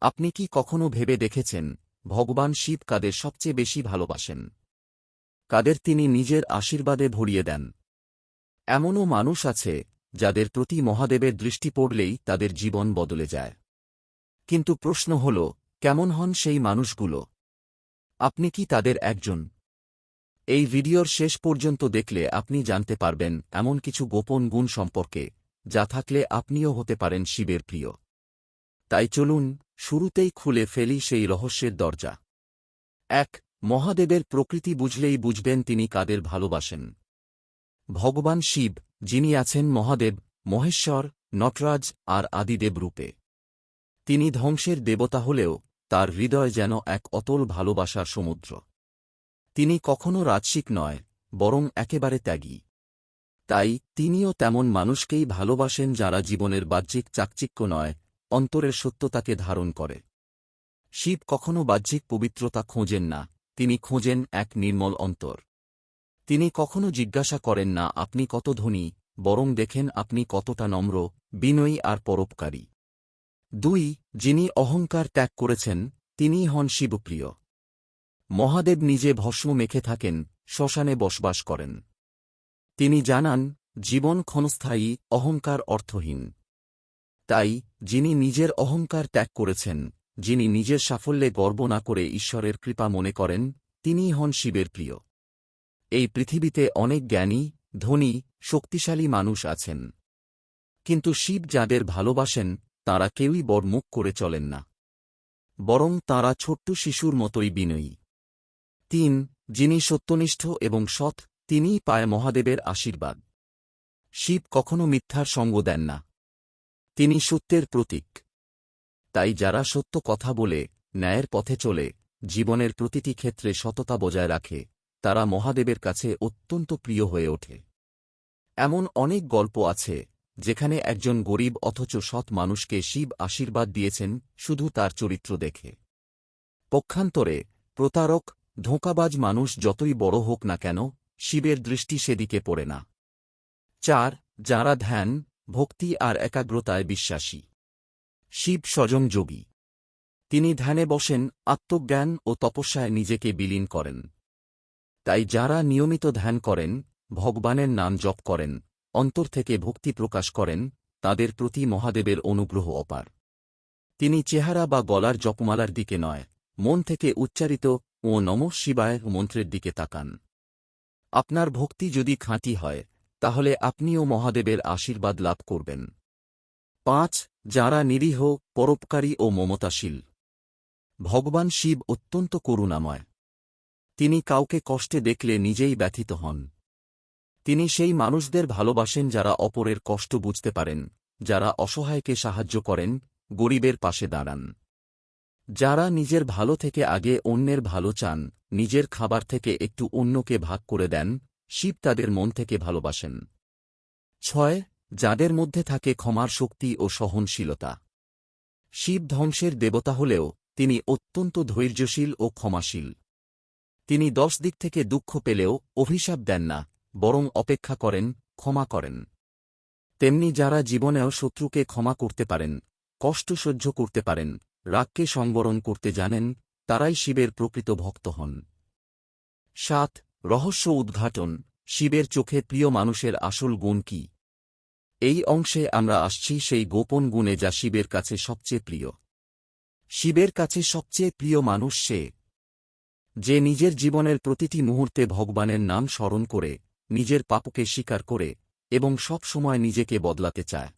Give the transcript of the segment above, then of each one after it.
আপনি কি কখনো ভেবে দেখেছেন, ভগবান শিব কাদের সবচেয়ে বেশি ভালোবাসেন? কাদের তিনি নিজের আশীর্বাদে ভরিয়ে দেন? এমনও মানুষ আছে, যাদের প্রতি মহাদেবের দৃষ্টি পড়লেই তাদের জীবন বদলে যায়। কিন্তু প্রশ্ন হল, কেমন হন সেই মানুষগুলো? আপনি কি তাদের একজন? এই ভিডিওর শেষ পর্যন্ত দেখলে আপনি জানতে পারবেন, এমন কিছু গোপন গুণ সম্পর্কে, যা থাকলে আপনিও হতে পারেন শিবের প্রিয়। তাই চলুন শুরুতেই খুলে ফেলি সেই রহস্যের দরজা। এক, মহাদেবের প্রকৃতি বুঝলেই বুঝবেন তিনি কাদের ভালোবাসেন। ভগবান শিব, যিনি আছেন মহাদেব, মহেশ্বর, নটরাজ আর আদিদেব রূপে। তিনি ধ্বংসের দেবতা হলেও তার হৃদয় যেন এক অতল ভালোবাসার সমুদ্র। তিনি কখনও রাজসিক নয়, বরং একেবারে ত্যাগী। তাই তিনিও তেমন মানুষকেই ভালোবাসেন যারা জীবনের বাহ্যিক চাকচিক্য নয় অন্তরের সত্যতাকে ধারণ করে। শিব কখনও বাহ্যিক পবিত্রতা খোঁজেন না, তিনি খোঁজেন এক নির্মল অন্তর। তিনি কখনো জিজ্ঞাসা করেন না, আপনি কত ধনী? বরং দেখেন আপনি কতটা নম্র, বিনয়ী আর পরোপকারী। দুই, যিনি অহংকার ত্যাগ করেছেন, তিনিই হন শিবপ্রিয়। মহাদেব নিজে ভস্ম মেখে থাকেন, শ্মশানে বসবাস করেন। তিনি জানান, জীবন ক্ষণস্থায়ী, অহংকার অর্থহীন। তাই, যিনি নিজের অহংকার ত্যাগ করেছেন, যিনি নিজের সাফল্যে গর্ব না করে ঈশ্বরের কৃপা মনে করেন, তিনিই হন শিবের প্রিয়। এই পৃথিবীতে অনেক জ্ঞানী, ধনী, শক্তিশালী মানুষ আছেন। কিন্তু শিব যাদের ভালোবাসেন, তারা কেউই বড়মুখ করে চলেন না। বরং তাঁরা ছোট্ট শিশুর মতোই বিনয়ী। তিন, যিনি সত্যনিষ্ঠ এবং সৎ, তিনিই পায় মহাদেবের আশীর্বাদ। শিব কখনো মিথ্যার সঙ্গ দেন না। তিনি সত্যের প্রতীক। তাই যারা সত্য কথা বলে, ন্যায়ের পথে চলে, জীবনের প্রতিটি ক্ষেত্রে সততা বজায় রাখে, তারা মহাদেবের কাছে অত্যন্ত প্রিয় হয়ে ওঠে। এমন অনেক গল্প আছে, যেখানে একজন গরিব অথচ সৎ মানুষকে শিব আশীর্বাদ দিয়েছেন, শুধু তার চরিত্র দেখে। পক্ষান্তরে, প্রতারক, ধোঁকাবাজ মানুষ যতই বড় হোক না কেন, শিবের দৃষ্টি সেদিকে পড়ে না। চার, যারা ধ্যান ভক্তি আর একাগ্রতায় বিশ্বাসী। শিব স্বজং যোগী। তিনি ধ্যানে বসেন, আত্মজ্ঞান ও তপস্যায় নিজেকে বিলীন করেন। তাই যারা নিয়মিত ধ্যান করেন, ভগবানের নাম জপ করেন, অন্তর থেকে ভক্তি প্রকাশ করেন, তাদের প্রতি মহাদেবের অনুগ্রহ অপার। তিনি চেহারা বা গলার জপমালার দিকে নয়, মন থেকে উচ্চারিত ও নম শিবায় মন্ত্রের দিকে তাকান। আপনার ভক্তি যদি খাঁটি হয় তাহলে আপনিও মহাদেবের আশীর্বাদ লাভ করবেন। পাঁচ, যারা নিরীহ, পরোপকারী ও মমতাশীল। ভগবান শিব অত্যন্ত করুণাময়। তিনি কাউকে কষ্টে দেখলে নিজেই ব্যথিত হন। তিনি সেই মানুষদের ভালোবাসেন যারা অপরের কষ্ট বুঝতে পারেন, যারা অসহায়কে সাহায্য করেন, গরিবের পাশে দাঁড়ান। যারা নিজের ভালো থেকে আগে অন্যের ভালো চান, নিজের খাবার থেকে একটু অন্যকে ভাগ করে দেন শিব তাদের মন থেকে ভালোবাসেন। ছয়, যাদের মধ্যে থাকে ক্ষমার শক্তি ও সহনশীলতা। শিব ধ্বংসের দেবতা হলেও তিনি অত্যন্ত ধৈর্যশীল ও ক্ষমাশীল। তিনি দশ দিক থেকে দুঃখ পেলেও অভিশাপ দেন না, বরং অপেক্ষা করেন, ক্ষমা করেন। তেমনি যারা জীবনেও শত্রুকে ক্ষমা করতে পারেন, কষ্ট সহ্য করতে পারেন, রাগকে সংবরণ করতে জানেন, তারাই শিবের প্রকৃত ভক্ত হন। সাত রহস্য উদ্ঘাটন, শিবের চোখে প্রিয় মানুষের আসল গুণ কি? এই অংশে আমরা আসছি সেই গোপন গুণে যা শিবের কাছে সবচেয়ে প্রিয়। শিবের কাছে সবচেয়ে প্রিয় মানুষ সে। যে নিজের জীবনের প্রতিটি মুহূর্তে ভগবানের নাম স্মরণ করে, নিজের পাপকে স্বীকার করে এবং সব সময় নিজেকে বদলাতে চায়।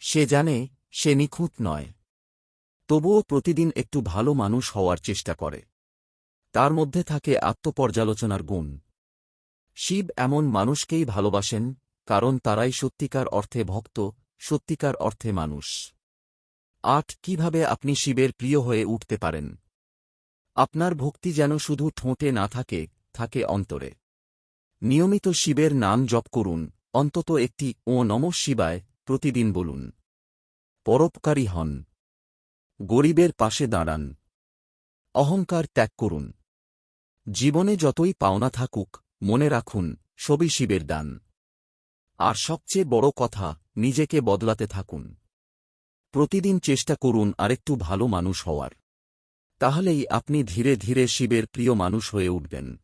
সে জানে, সে নিখুঁত নয়। তবুও প্রতিদিন একটু ভালো মানুষ হওয়ার চেষ্টা করে। তার মধ্যে থাকে আত্মপর্যালোচনার গুণ। শিব এমন মানুষকেই ভালোবাসেন, কারণ তারাই সত্যিকার অর্থে ভক্ত, সত্যিকার অর্থে মানুষ। আট, কীভাবে আপনি শিবের প্রিয় হয়ে উঠতে পারেন? আপনার ভক্তি যেন শুধু ঠোঁটে না থাকে থাকে অন্তরে। নিয়মিত শিবের নাম জপ করুন, অন্তত একটি ও নম শিবায় প্রতিদিন বলুন। পরোপকারী হন। গরিবের পাশে দাঁড়ান। অহংকার ত্যাগ করুন। জীবনে যতই পাওনা থাকুক, মনে রাখুন, সবই শিবের দান। আর সবচেয়ে বড় কথা, নিজেকে বদলাতে থাকুন। প্রতিদিন চেষ্টা করুন আরেকটু ভালো মানুষ হওয়ার। তাহলেই আপনি ধীরে ধীরে শিবের প্রিয় মানুষ হয়ে উঠবেন।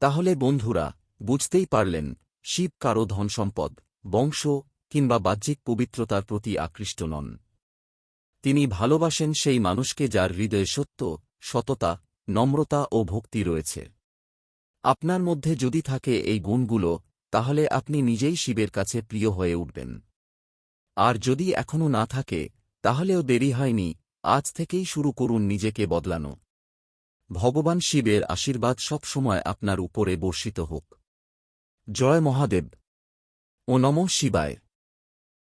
তাহলে বন্ধুরা, বুঝতেই পারলেন, শিব কারও ধনসম্পদ, বংশ, কিংবা বাহ্যিক পবিত্রতার প্রতি আকৃষ্ট নন। তিনি ভালোবাসেন সেই মানুষকে যার হৃদয়ে সত্য, সততা নম্রতা ও ভক্তি রয়েছে। আপনার মধ্যে যদি থাকে এই গুণগুলো, তাহলে আপনি নিজেই শিবের কাছে প্রিয় হয়ে উঠবেন। আর যদি এখনও না থাকে, তাহলেও দেরি হয়নি, আজ থেকেই শুরু করুন নিজেকে বদলানো। ভগবান শিবের আশীর্বাদ সবসময় আপনার উপরে বর্ষিত হোক। জয় মহাদেব। ও নম শিবায়।